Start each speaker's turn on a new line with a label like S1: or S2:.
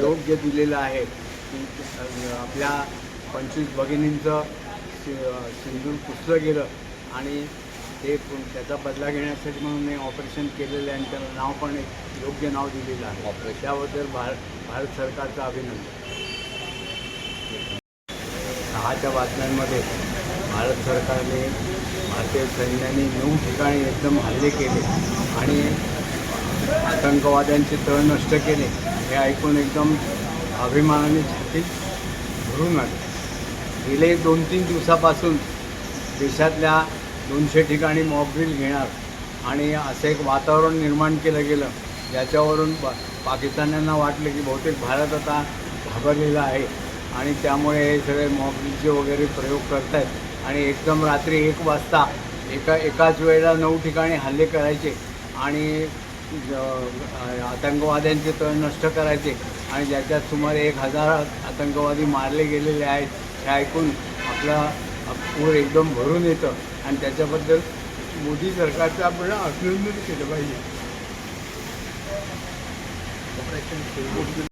S1: योग्य दिलेलं आहे. आपल्या पंचवीस भगिनींचं सि- सिंदूर पुसलं गेलं आणि ते त्याचा बदला घेण्यासाठी म्हणून हे ऑपरेशन केलेलं आहे आणि त्याला नाव पण एक योग्य नाव दिलेलं आहे.
S2: ऑपरेशन.
S1: त्याबद्दल भारत भारत सरकारचं अभिनंदन. दहाच्या बातम्यांमध्ये भारत सरकारने भारतीय सैन्याने नऊ ठिकाणी एकदम हल्ले केले आणि आतंकवाद्यांचे तळ नष्ट केले हे ऐकून एकदम अभिमानाने छातीत भरून आले. गेले दोन तीन दिवसापासून देशातल्या दोनशे ठिकाणी मॉकड्रिल घेणार आणि असं एक वातावरण निर्माण केलं गेलं ज्याच्यावरून पा पाकिस्तान्यांना वाटलं की बहुतेक भारत आता घाबरलेला आहे आणि त्यामुळे हे सगळे मॉकड्रिलचे वगैरे प्रयोग करत आहेत आणि एकदम रात्री एक वाजता एका एकाच वेळेला नऊ ठिकाणी हल्ले करायचे आणि आतंकवाद्यांचे तळ नष्ट करायचे आणि ज्याच्यात सुमारे एक हजार आतंकवादी मारले गेलेले आहेत हे ऐकून आपला पूर एकदम भरून येतं. आणि त्याच्याबद्दल मोदी सरकारचं आपण अभिनंदन केलं पाहिजे.